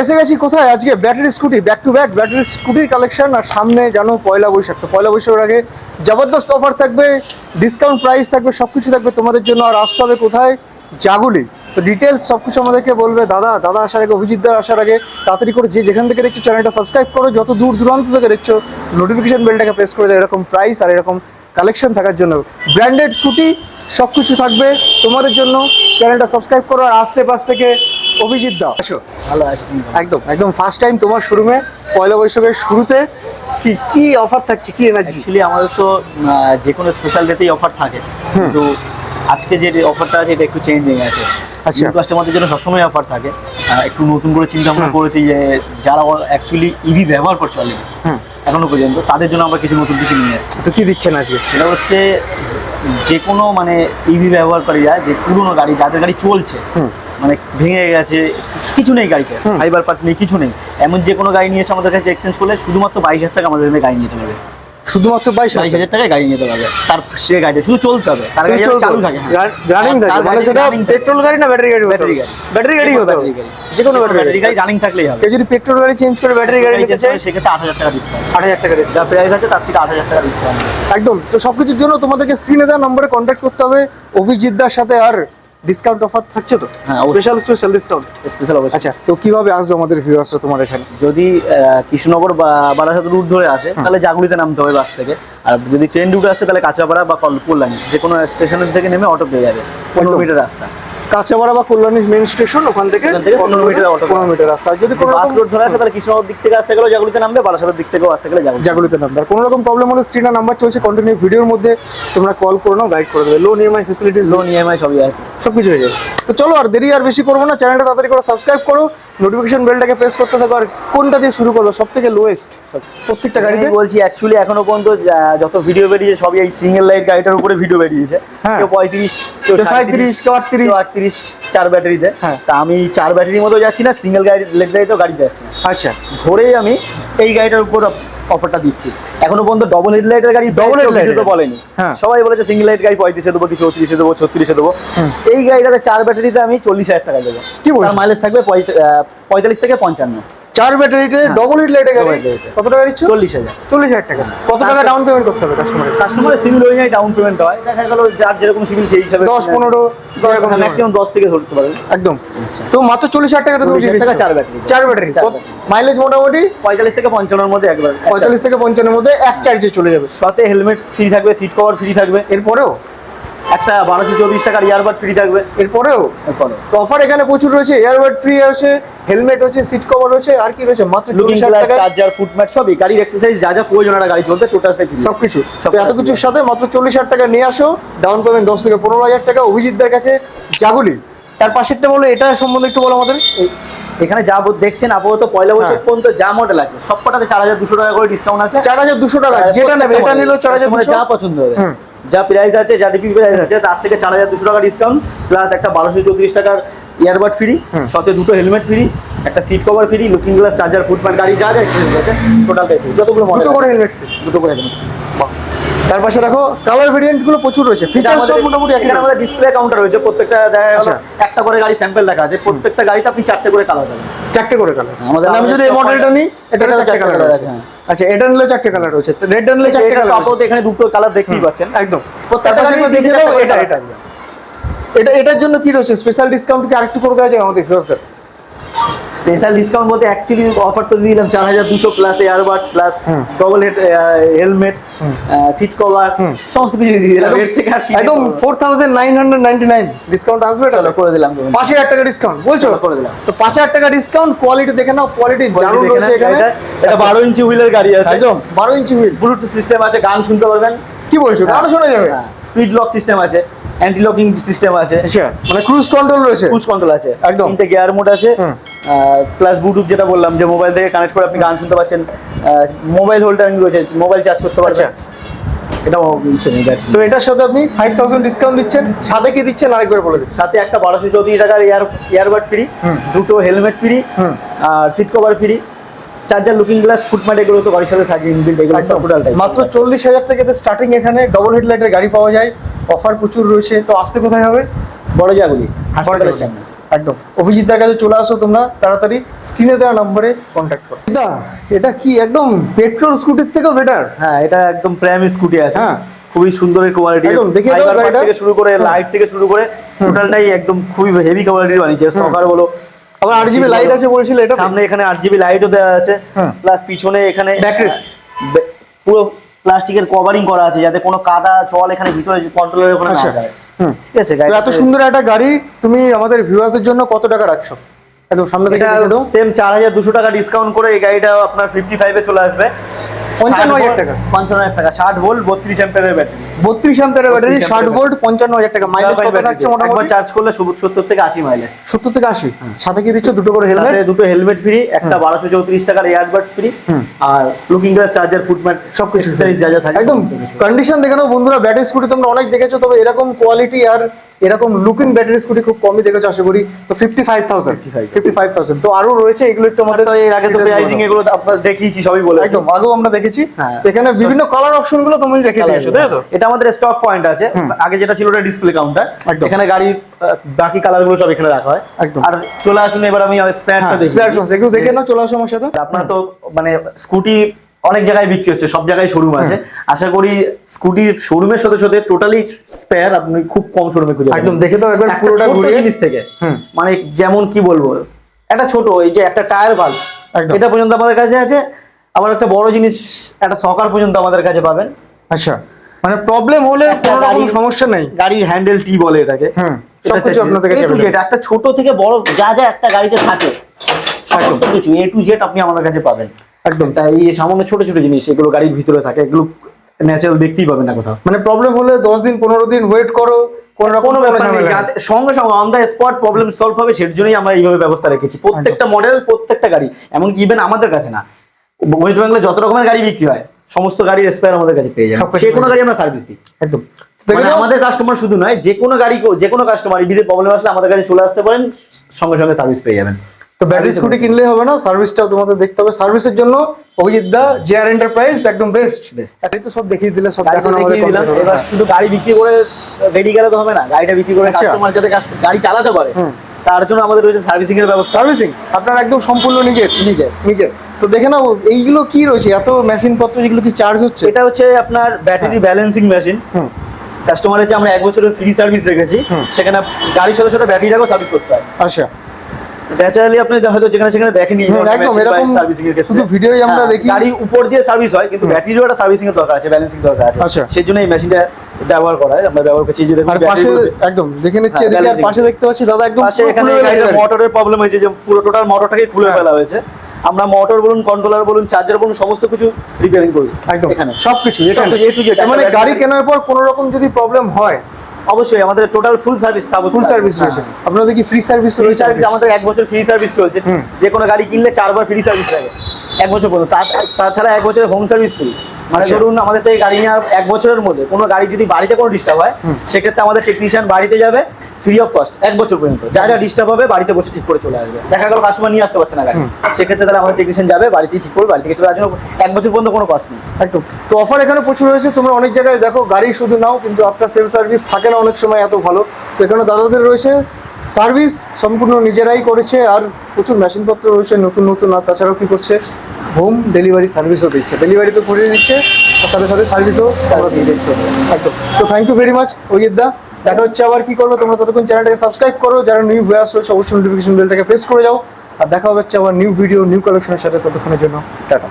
এসে গেছি কোথায়? আজকে battery scooty back to back battery স্কুটির collection আর সামনে জানো পয়লা বৈশাখ। তো পয়লা বৈশাখের আগে জবরদস্ত অফার থাকবে ডিসকাউন্ট প্রাইস থাকবে সব কিছু থাকবে তোমাদের জন্য। আর আসতে হবে কোথায়? জাগুলি। তো ডিটেলস সব কিছু আমাদেরকে বলবে। দাদা দাদা আসার আগে, অভিজিৎদার আসার আগে তাড়াতাড়ি করে যে যেখান থেকে দেখছ চ্যানেলটা সাবস্ক্রাইব করো। যত দূর দূরান্ত থেকে দেখছ নোটিফিকেশন বেলটাকে প্রেস করে দাও। এরকম প্রাইস আর এরকম কালেকশন থাকার জন্য। ব্র্যান্ডেড স্কুটি সব কিছু থাকবে তোমাদের জন্য। চ্যানেলটা সাবস্ক্রাইব করো। আর আসছে পাশ থেকে অভিজিৎ দা। আসো। ভালো আছে। একদম। একদম ফার্স্ট টাইম তোমার শোরুমে পয়লা বৈশাখের শুরুতে কি কি অফার থাকছে কি এনার্জি অ্যাকচুয়ালি আমাদের তো যে কোনো স্পেশাল ডেতেই অফার থাকে। কিন্তু আজকে যে অফারটা আছে এটা একটু চেঞ্জিং আছে। আচ্ছা। কাস্টমারদের জন্য সবসময় অফার থাকে। একটু নতুন করে চিন্তা ভাবনা করেছি যে যারা অ্যাকচুয়ালি ইভি ব্যবহার করছে অলরেডি এখনও পর্যন্ত তাদের জন্য আমরা কিছু নতুন কিছু নিয়ে এসেছি। তো কি দিচ্ছেন আজকে? সেটা হচ্ছে যে কোনো মানে ইভি ব্যবহারকারীরা যে পুরনো গাড়ি যাদের গাড়ি চলছে। মানে ভেঙে গেছে কিছু নেই গাড়িতে ফাইবার পার্ট নেই কিছু নেই। এমন যে কোনো গাড়ি নিয়ে এসে আমাদের কাছে এক্সচেঞ্জ করলে শুধুমাত্র বাইশ হাজার টাকা আমাদের গাড়ি নিতে হবে। শুধুমাত্র বাইশ বাইশ হাজার টাকায় গাড়ি নিতে হবে। তার সে গাড়িটা শুধু চলতে হবে। তার গাড়ি চালু থাকে হ্যাঁ। রানিং থাকে মানে সেটা পেট্রোল গাড়ি না ব্যাটারি গাড়ি ব্যাটারি গাড়ি। ব্যাটারি গাড়ি হতে হবে। গাড়ি। যে কোনো ব্যাটারি গাড়ি। রানিং থাকলেই হবে। যদি পেট্রোল গাড়ি চেঞ্জ করে ব্যাটারি গাড়ি নিতে চায় সেক্ষেত্রে আট হাজার টাকা ডিসকাউন্ট আট হাজার টাকা যা প্রাইস আছে তার থেকে আট হাজার টাকা ডিসকাউন্ট একদম। তো সবকিছুর জন্য তোমাদেরকে স্ক্রিনে দেওয়া নম্বরে কন্ট্যাক্ট করতে হবে। অভিজিৎদার সাথে আর ডিসকাউন্ট অফার থাকছে তো? হ্যাঁ। স্পেশাল স্পেশাল ডিসকাউন্ট স্পেশাল অবশ্যই। আচ্ছা তো কীভাবে আসবে আমাদের ভিউয়ার্সরা তোমার এখানে? যদি কৃষ্ণনগর বা বারাসাত রুট ধরে আসে তাহলে জাগুলিতে নামতে হবে বাস থেকে। আর যদি ট্রেন রুটে আসে তাহলে কাঁচাপাড়া বা কল- কল্যাণী যে কোনো স্টেশনের থেকে নেমে অটো পেয়ে যাবে। পনেরো মিটার রাস্তা। কাঁচাপাড়া বা কল্যাণী মেন স্টেশন ওখান থেকে পনেরো মিটার পনেরো মিটার রাস্তা। যদি কোনো বাস রকম ধরে আসে তাহলে কৃষ্ণনগর দিক থেকে আসতে গেলে জাগুলিতে নামবে বারাসাতের দিক থেকেও আসতে গেলে জাগুলি জাগুলিতে আর কোনো রকম প্রবলেম হলে স্ক্রিনার নাম্বার চলছে কন্টিনিউ ভিডিওর মধ্যে তোমরা কল করে নাও গাইড করে দেবে। Loan EMI facilities loan EMI সবই আছে। সব কিছু হয়ে যাবে। তো চলো আর দেরি আর বেশি করব না চ্যানেলটা তাড়াতাড়ি করে সাবস্ক্রাইব করো। নোটিফিকেশন বেলটাকে প্রেস করতে থাকো আর কোনটা দিয়ে শুরু করব? সব থেকে লোয়েস্ট প্রত্যেকটা গাড়িতে? বলছি অ্যাকচুয়ালি এখনও পর্যন্ত যত ভিডিও বেরিয়েছে সবই এই সিঙ্গেল লাইট গাড়িটার উপরে ভিডিও বেরিয়েছে। হ্যাঁ। কেউ পঁয়ত্রিশ কেউ 37, কেউ আটত্রিশ। আটত্রিশ চার ব্যাটারিতে। হ্যাঁ। তা আমি চার ব্যাটারির মতো যাচ্ছি না সিঙ্গেল গাড়ি লেগ গাড়িতেও গাড়ি যাচ্ছি আচ্ছা। ধরেই আমি এই গাড়িটার উপর অফারটা দিচ্ছি। এখনও পর্যন্ত ডবল হেডলাইটের গাড়ি ডবল হেডলাইট তো বলেনি। হ্যাঁ। সবাই বলেছে সিঙ্গেল লাইট গাড়ি পঁয়ত্রিশে দেবো কি চৌত্রিশে দেবো ছত্রিশে দেবো। এই গাড়িটাতে চার ব্যাটারিতে আমি চল্লিশ হাজার টাকা দেবো। কি? মাইলেজ থাকবে পঁয়তাল্লিশ থেকে পঞ্চান্ন। চার ব্যাটারিতে ডবল হিট লাইটে গাড়ি। কত টাকা দিচ্ছ? চল্লিশ হাজার। চল্লিশ হাজার টাকা। কত টাকা ডাউন পেমেন্ট করতে হবে কাস্টমারের কাস্টমারের সিভিল অনুযায়ী ডাউন পেমেন্ট হয়। দেখা গেল যার যেরকম সিভিল সেই হিসাবে দশ পনেরো ম্যাক্সিমাম দশ থেকে ধরতে পারবেন একদম। আচ্ছা। তো মাত্র চল্লিশ হাজার টাকা তুমি 40,000 দিয়ে টাকা দিচ্ছ। চার ব্যাটারি। চার ব্যাটারি মাইলেজ মোটামুটি? পঁয়তাল্লিশ থেকে পঞ্চান্নর মধ্যে একবার। পঁয়তাল্লিশ থেকে পঞ্চান্নের মধ্যে এক চার্জে চলে যাবে। সাথে হেলমেট ফ্রি থাকবে সিট কভার ফ্রি থাকবে। এরপরেও? একটা বারোশো চৌত্রিশ টাকার ইয়ারবাড ফ্রি থাকবে। এরপরেও? এরপরে তো অফার এখানে প্রচুর রয়েছে। এয়ারবাড ফ্রি আছে হেলমেট হচ্ছে সিট কভার রয়েছে আর কি রয়েছে? মাত্র চল্লিশ টাকা চার্জার ফুটম্যাট সবই। গাড়ির এক্সারসাইজ যা যা প্রয়োজন একটা গাড়ি চলতে টোটাল সব তো এত কিছুর সাথে মাত্র চল্লিশ হাজার টাকা নিয়ে আসো। ডাউন পেমেন্ট দশ থেকে পনেরো হাজার টাকা। অভিজিৎদের কাছে জাগুলি। তার পাশেরটা বলো এটা সম্বন্ধে একটু বলো আমাদের। এখানে যা দেখছেন আপাতত পয়লা বৈশাখ হ্যাঁ। পর্যন্ত যা মডেল আছে সবকটাতে চার হাজার দুশো টাকা করে ডিসকাউন্ট আছে। চার হাজার দুশো টাকা। যেটা নেবে এটা নিলেও চার হাজার যা পছন্দ হবে। যা প্রাইস আছে যা ডিপি প্রাইস আছে তার থেকে চার হাজার দুশো টাকা ডিসকাউন্ট প্লাস একটা বারোশো চৌত্রিশ টাকার ইয়ারবাড ফ্রি সাথে দুটো হেলমেট ফ্রি একটা seat cover free looking glass charger footmat গাড়ি যা যা এক্সপিরিয়েন্স আছে টোটালটাই ফ্রি যতগুলো মডেল দুটো করে হেলমেট ফ্রি দুটো করে helmet। তার পাশে রাখো কালার ভেরিয়েন্টগুলো প্রচুর রয়েছে। ফিচার সব মোটামুটি এখানে আমাদের ডিসপ্লে কাউন্টার রয়েছে প্রত্যেকটা আচ্ছা। একটা করে গাড়ি স্যাম্পল রাখা আছে প্রত্যেকটা গাড়িতে আপনি চারটে করে কালার পাবেন। চারটে করে কালার আমাদের আমি যদি এই মডেলটা নিই এটা চারটে কালার আছে হ্যাঁ। আচ্ছা এটা নিলে চারটে কালার রয়েছে। রেড নিলে চারটে কালার আপাতত এখানে দুটো কালার দেখতেই পাচ্ছেন। একদম। প্রত্যেকটা তার পাশে দেখে দাও এটা এটা। এটা এটার জন্য কি রয়েছে? স্পেশাল ডিসকাউন্ট কি আরেকটু করে দেওয়া যায় আমাদের ভিউয়ার্সদের স্পেশাল ডিসকাউন্ট বলতে অ্যাকচুয়ালি অফার তো দিলাম চার হাজার দুশো plus airbud plus double head helmet seat cover সমস্ত কিছু দিয়ে দিলাম। এর থেকে আর একদম four thousand nine hundred ninety nine discount আসবে এটা? চলো করে দিলাম পাঁচ হাজার টাকা ডিসকাউন্ট বলছো? করে দিলাম। তো পাঁচ হাজার টাকা ডিসকাউন্ট কোয়ালিটি দেখে নাও কোয়ালিটি দারুণ রয়েছে এখানে। এটা- এটা বারো ইঞ্চি হুইলের গাড়ি আছে একদম। বারো ইঞ্চি হুইল ব্লুটুথ সিস্টেম আছে গান শুনতে পারবেন। কি বলছো? গানও শোনা যাবে? স্পিড লক সিস্টেম আছে। অ্যান্টি লকিং সিস্টেম আছে। আচ্ছা। মানে ক্রুজ কন্ট্রোল রয়েছে? ক্রুজ কন্ট্রোল আছে। একদম। তিনটে গিয়ার মোড আছে। প্লাস ব্লুটুথ যেটা বললাম যে মোবাইল থেকে কানেক্ট করে আপনি গান শুনতে পাচ্ছেন। মোবাইল হোল্ডারিং রয়েছে মোবাইল চার্জ করতে পারবেন। আচ্ছা। এটাও তো এটার সাথে আপনি ফাইভ থাউজেন্ড ডিসকাউন্ট দিচ্ছেন। সাথে কি দিচ্ছেন? আরেকবার বলে দিন। সাথে একটা বারোশো চৌত্রিশ টাকার ইয়ার ইয়ারবাড ফ্রি দুটো হেলমেট ফ্রি আর seat cover free charger looking glass footmat এগুলো তো গাড়ির সাথে থাকে ইনবিল্ড এগুলো মাত্র চল্লিশ হাজার থেকে স্টার্টিং এখানে ডবল হেডলাইটের গাড়ি পাওয়া যায়। অফার প্রচুর রয়েছে। তো আসতে কোথায় হবে? বড় জাগুলি হাসপাতালের। সামনে। একদম। অভিজিৎদার কাছে চলে আসো তোমরা তাড়াতাড়ি স্ক্রিনে দেওয়া নম্বরে কন্ট্যাক্ট করো। দা এটা কি একদম পেট্রোল স্কুটির থেকেও বেটার হ্যাঁ এটা একদম প্রাইম স্কুটি আছে। হ্যাঁ। খুবই সুন্দর কোয়ালিটি একদম, দেখিয়ে দাও গাড়িটা। থেকে শুরু করে হ্যাঁ। লাইট থেকে শুরু করে টোটালটাই একদম খুবই হেভি কোয়ালিটির বানিয়েছে। সকার বলো। আবার আট জিবি লাইট আছে বলছিল এটা? সামনে এখানে আট জিবি লাইটও দেওয়া আছে। হ্যাঁ। প্লাস পিছনে এখানে Backrest। বে- পুরো প্লাস্টিকের কভারিং করা আছে যাতে কোনো কাদা জল এখানে ভিতরে কন্ট্রোলের ওখানে না আচ্ছা। যায় হুম। ঠিক আছে গাড়ি এত সুন্দর একটা গাড়ি তুমি আমাদের ভিউয়ার্সদের জন্য কত টাকা রাখছো একদম সামনে থেকে দেখে দাও। সেম চার হাজার দুশো টাকা ডিসকাউন্ট করে এই গাড়িটা আপনার ফিফটি ফাইভে চলে আসবে। পঞ্চান্ন হাজার টাকা। পঞ্চান্ন হাজার টাকা। ষাট ভোল্ট বত্রিশ অ্যাম্পিয়ারের ব্যাটারি বত্রিশ অ্যাম্পিয়ারের ব্যাটারি 32 ষাট ভোল্ট পঞ্চান্ন হাজার টাকা। মাইলেজ কত থাকছে একবার চার্জ করলে সত্তর থেকে আশি মাইলেজ সত্তর থেকে আশি। সাথে কি দিচ্ছ? দুটো করে হেলমেট সাথে দুটো হেলমেট ফ্রি একটা বারোশো চৌত্রিশ টাকার এয়ারবাড ফ্রি আর লুকিং গ্লাস চার্জার ফুটম্যাট সব কিছু যা যা থাকে একদম কন্ডিশন দেখে নাও বন্ধুরা ব্যাটারি স্কুটি তোমরা অনেক দেখেছ তবে এরকম কোয়ালিটি আর এরকম লুকিং ব্যাটারি স্কুটি খুব কমই দেখেছ আশা করি। তো fifty five thousand 55,000 fifty five thousand তো আরও রয়েছে এগুলো একটু আমাদের এর আগে তো প্রাইজিং এগুলো আপনার দেখিয়েছি সবই বলে একদম আগেও আমরা দেখেছি। হ্যাঁ। এখানে বিভিন্ন কালার অপশনগুলো তুমি রেখে দিয়েছ তাই তো? এটা আমাদের স্টক পয়েন্ট আছে। আগে যেটা ছিল ওটা ডিসপ্লে কাউন্টার এখানে গাড়ি বাকি কালারগুলো সব এখানে রাখা হয়। একদম। আর চলে আসুন এবার আমি স্প্যারটা দেখি। স্পেয়ার এগুলো দেখে নাও চলে আসো আমার সাথে। আপনার তো মানে স্কুটি অনেক জায়গায় বিক্রি হচ্ছে সব জায়গায় শোরুম আছে। আশা করি স্কুটির শোরুমের সাথে সাথে টোটালি স্পেয়ার আপনি খুব কম শোরুমে খুঁজে। একদম দেখে তো একবার পুরোটা ঘুরিয়ে। জিনিস থেকে মানে যেমন কি বলব একটা ছোট এই যে একটা টায়ার ভাল্ব একদম। এটা পর্যন্ত আমাদের কাছে আছে আবার একটা বড় জিনিস একটা সকার পর্যন্ত আমাদের কাছে পাবেন। আচ্ছা মানে প্রবলেম হলে কোনো রকম সমস্যা নেই। গাড়ির হ্যান্ডেল টি বলে এটাকে। হুম, সবকিছু আপনার কাছে একটা ছোট থেকে বড় যা যা একটা গাড়িতে থাকে সমস্ত কিছু এ টু জেড আপনি আমাদের কাছে পাবেন। একদম। এটা এই সামান্য ছোট ছোট জিনিস এগুলো গাড়ির ভিতরে থাকে এগুলো ন্যাচারাল দেখতেই পাবেন না কোথাও। মানে প্রবলেম হলে দশ দিন পনেরো দিন ওয়েট করো কোনো ব্যাপার নেই সঙ্গে সঙ্গে on the spot problem solve হবে সেটার জন্যই আমরা এইভাবে ব্যবস্থা রেখেছি। প্রত্যেকটা মডেল প্রত্যেকটা গাড়ি এমনকি ইভেন আমাদের কাছে না। ওয়েস্ট বেঙ্গলে যত রকমের গাড়ি বিক্রি হয় সমস্ত গাড়ির স্পেয়ার আমাদের কাছে পেয়ে সবকিছু সে কোনো গাড়ি আমরা সার্ভিস দিই। একদম। মানে আমাদের কাস্টমার শুধু নয় যে কোনো গাড়ি যে কোনো কাস্টমার ইভিতে প্রবলেম আসলে আমাদের কাছে চলে আসতে পারেন সঙ্গে সঙ্গে সার্ভিস পেয়ে যাবেন। তো ব্যাটারি স্কুটি কিনলে হবে না সার্ভিসটাও তোমাদের দেখতে হবে। সার্ভিসের জন্য অভিজিৎ দা জেআর এন্টারপ্রাইজ একদম বেস্ট. এটাই তো সব দেখিয়ে দিলে সব গাড়ি দেখানো আমাদের দিলাম। এবার শুধু গাড়ি বিক্রি করে রেডি গেলে তো হবে না। গাড়িটা বিক্রি করে আচ্ছা। কাস্টমার যাতে গাড়ি চালাতে পারে তার জন্য আমাদের রয়েছে সার্ভিসিং এর ব্যবস্থা। সার্ভিসিং আপনার একদম সম্পূর্ণ নিজের? নিজের। নিজের। তো দেখে নাও এইগুলো কি রয়েছে? এত মেশিন পত্র যেগুলো কি চার্জ হচ্ছে? এটা হচ্ছে আপনার ব্যাটারি ব্যালেন্সিং মেশিন কাস্টমারের যে আমরা এক বছরের ফ্রি সার্ভিস রেখেছি সেখানে গাড়ির সাথে সাথে ব্যাটারিটাকেও সার্ভিস করতে হয়। আচ্ছা। ন্যাচারালি আপনি হয়তো যেখানে সেখানে দেখেনি হুম, একদম এরকম সার্ভিসিং এর ক্ষেত্রে। শুধু ভিডিওই আমরা হ্যাঁ, দেখি। গাড়ি উপর দিয়ে সার্ভিস হয় কিন্তু ব্যাটারিরও একটা সার্ভিসিং এর দরকার আছে ব্যালেন্সিং দরকার আছে। আচ্ছা। সেই জন্য এই মেশিনটা ব্যবহার করা হয় আমরা ব্যবহার করছি যে দেখুন পাশে একদম দেখে নিচ্ছি হ্যাঁ, এদিকে আর পাশে দেখতে পাচ্ছি দাদা একদম পাশে এখানে মোটরের প্রবলেম হয়েছে যে পুরো টোটাল মোটরটাকে খুলে হ্যাঁ। ফেলা হয়েছে। আমরা মোটর বলুন কন্ট্রোলার বলুন চার্জার বলুন সমস্ত কিছু রিপেয়ারিং করি একদম এখানে। সবকিছু এখানে। মানে গাড়ি কেনার পর কোনো রকম যদি প্রবলেম হয় অবশ্যই আমাদের total full service full service রয়েছে। আপনাদের কি ফ্রি সার্ভিস রয়েছে সার্ভিস আমাদের এক বছর ফ্রি সার্ভিস চলছে। যে কোনো গাড়ি কিনলে চারবার ফ্রি সার্ভিস থাকে এক বছর পর্যন্ত। তার- তাছাড়া এক বছরের হোম সার্ভিস ফ্রি মানে আচ্ছা। ধরুন আমাদের এই গাড়ি নিয়ে এক বছরের মধ্যে কোনো গাড়ি যদি বাড়িতে কোনো ডিস্টার্ব হয় সেক্ষেত্রে আমাদের টেকনিশিয়ান বাড়িতে যাবে ফ্রি অফ কস্ট এক বছর পর্যন্ত। যা যা ডিস্টার্ব হবে বাড়িতে বসে ঠিক করে চলে আসবে। দেখা গেল কাস্টমার নিয়ে আসতে পারছে না গাড়ি। সেক্ষেত্রে তাহলে আমাদের টেকনিশিয়ান যাবে বাড়িতে ঠিক করবে বাড়ি থেকে চলে আসবে। এক বছর পর্যন্ত কোনো কস্ট নেই। একদম। তো অফার এখানে প্রচুর রয়েছে। তোমরা অনেক জায়গায় দেখো গাড়ি শুধু নাও কিন্তু আফটার সেল সার্ভিস থাকে না অনেক সময় এত ভালো। তো এখানে দাদাদের রয়েছে সার্ভিস সম্পূর্ণ নিজেরাই করেছে আর প্রচুর মেশিনপত্র রয়েছে নতুন নতুন আর তাছাড়াও কি করছে? হোম ডেলিভারি সার্ভিসও দিচ্ছে। ডেলিভারি তো করিয়ে দিচ্ছে আর সাথে সাথে সার্ভিসও তোমরা দিয়ে দিচ্ছ। একদম। তো thank you very much Ajit দা। দেখা হচ্ছে আবার কি করব? তোমরা ততক্ষণ চ্যানেলটাকে সাবস্ক্রাইব করো, যারা নিউ ভয়েস রয়েছে অবশ্যই নোটিফিকেশন বেলটাকে প্রেস করে যাও। আর দেখা হচ্ছে আবার নিউ ভিডিও নিউ কালেকশনের সাথে ততক্ষণের জন্য। টাটা।